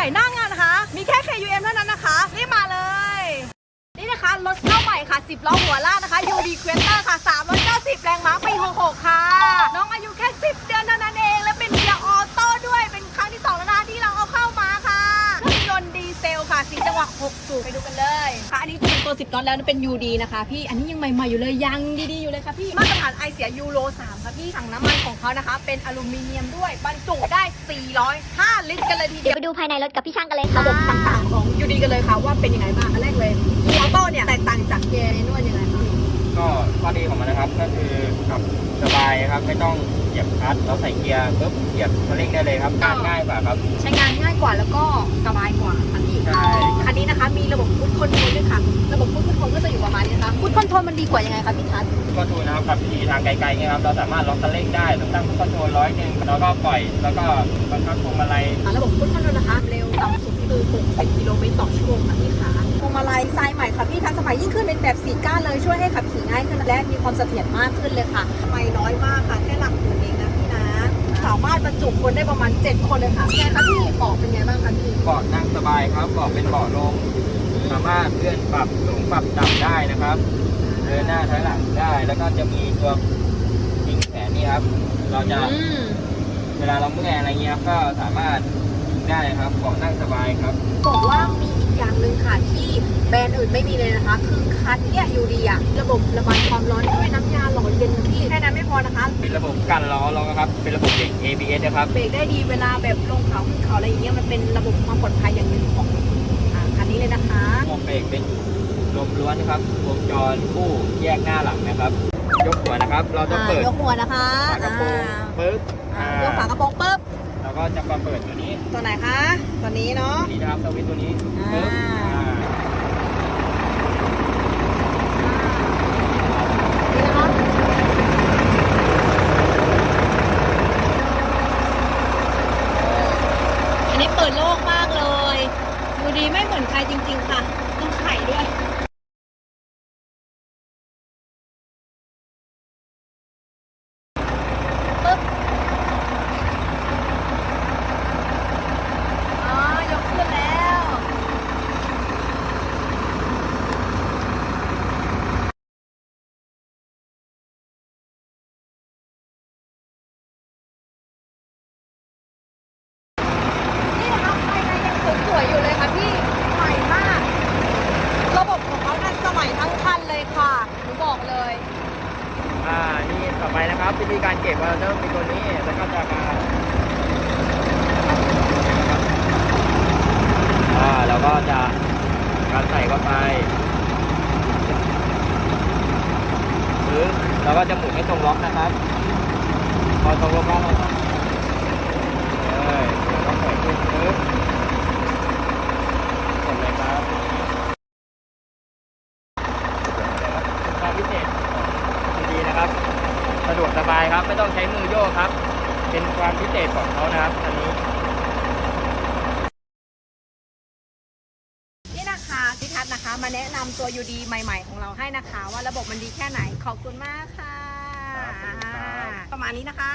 ญ่หน้างานนะคะ มีแค่ KUM เท่านั้นนะคะรีบมาเลย นี่นะคะรถเข้าใหม่ค่ะ 10ล้อหัวลากนะคะ UD Quenter ค่ะ390 แรงม้าปี66ค่ะ 6สูบไปดูกันเลยค่ะอันนี้จะเป็นตัว 10น็อตแล้วเป็น UD นะคะพี่อันนี้ยังใหม่ๆอยู่เลยยังดีๆอยู่เลยค่ะพี่มาตรฐานไอเสียยูโร3ค่ะพี่ถังน้ำมันของเขานะคะ เป็นอลูมิเนียมด้วยบรรจุได้ 405 ลิตรกันเลยทีเดีเดี๋ยยววไปดูภายในรถกับพี่ช่างกันเลยค่ะระบบต่างๆของยูดีกันเลยค่ะว่าเป็นยังไงบ้างอันแรกเลยออโต้เนี่ยแตกต่างจากเกียร์นวลยังไงคะก็ข้อดีของมันนะครับก็คือขับสบายครับไม่ต้องเหยียบคลัตช์เราใส่เกียร์ปุ๊บเหยียบคันเร่งได้เลยครับการง่ายกว่าครับ ใช้งานง่ายกว่าแล้วก็สบายกว่าค่ะพี่ใช่คันนี้ โทรลมันดีกว่ายังไงคะพี่ทัศน์ก็ทูนะครับขับขี่ทางไกลๆเนี่ยครับเราสามารถล็อกคันเร่งได้เราตั้งคอนโทรลร้อยหนึ่งแล้วก็ปล่อยแล้วก็บังคับพวงมาลัยอ่าระบบพุทคอนโทรลนะคะเร็วต่ำสุดคือ60กิโลเมตรต่อชั่วโมงค่ะพี่ขาพวงมาลัยทรายใหม่ค่ะพี่ทันสมัยยิ่งขึ้นเป็นแบบสีก้านเลยช่วยให้ขับขี่ง่ายขึ้นและมีความเสถียรมากขึ้นเลยค่ะไม่น้อยมากค่ะแค่หลักหมื่นเองนะพี่นะสามารถบรรจุคนได้ประมาณ 7 คนเลยค่ะไงคะพี่บอกเป็นไงบ้างคะพี่เบาะนั่งสบายครับเบาะเป็นเบาะลง สามารถเลื่อนปรับสูงปรับต่ำได้นะครับ เดินหน้าถอยหลังได้ แล้วก็จะมีตัวยิงแขนนี่ครับ เราจะอืมเวลาเราเมื่อยอะไรเงี้ยก็สามารถยิงได้ครับเบาะนั่งสบายครับ บอกว่ามีอีกอย่างหนึ่งค่ะที่แบรนด์อื่นไม่มีเลยนะคะ คือคันเนี่ยยูดีอะระบบระบายความร้อนด้วยน้ำยาหล่อเย็นค่ะพี่แค่นั้นไม่พอนะคะ เป็นระบบกันล้อรองนะครับ เป็นระบบเบรก ABS นะครับ เบรกได้ดีเวลาแบบลงเขาขึ้นเขาอะไรอย่างเงี้ยมันเป็นระบบความปลอดภัยอย่างหนึ่งของอ่าคันนี้เลยนะคะ วงเบรกเป็นลมล้ วนนะครับวงจรคู่แยกหน้าหลังนะครับ ยกหัวนะครับ เราต้องเปิดยกหัวนะคะฝากระโปรงปึ๊บอ่าอ่ายกฝากระโปรงปุ๊บแล้วก็จะมาเปิดตัวนี้ตัวไหนคะ ตัวนี้เนาะ ตัวนี้นะครับสวิตช์ตัวนี้อ่าปึ๊บอ่านี่นะคะอันนี้เปิดโล่งมากเลย ดูดีไม่เหมือนใครจริง ๆ ค่ะ ต้องไข่ด้วย ปึ๊บ อ๋อ ยกขึ้นแล้ว นี่นะคะภายในยังสวยๆอยู่เลยค่ะพี่ใหม่มาก ระบบของเขาทันสมัยทั้งคันเลยค่ะหนูบอกเลย อ่า นี่ต่อไป นะครับวิธีการเก็บเราเริ่มเป็นตัวนี้แล้วก็จะมาอ่าแล้วก็จะการใส่เข้าไปปึ๊บแล้วก็จะหมุนให้ตรงล็อกนะครับ พอตรงล็อกแล้วเราก็เลยแล้วก็ปล่ขึ้นปึ๊บเสร็จเลยครับเป็นความพิเศษของดีๆนะครับ สะ ดวกสบายครับ ไม่ต้องใช้มือโยกครับ เป็นความพิเศษของเขานะครับอันนี้ นี่นะคะพี่ทัศน์นะคะมาแนะนำตัว UD ใหม่ ๆ ของเราให้นะคะ ว่าระบบมันดีแค่ไหนขอบคุณมากค่ะครับขอบคุณครับประมาณนี้นะคะ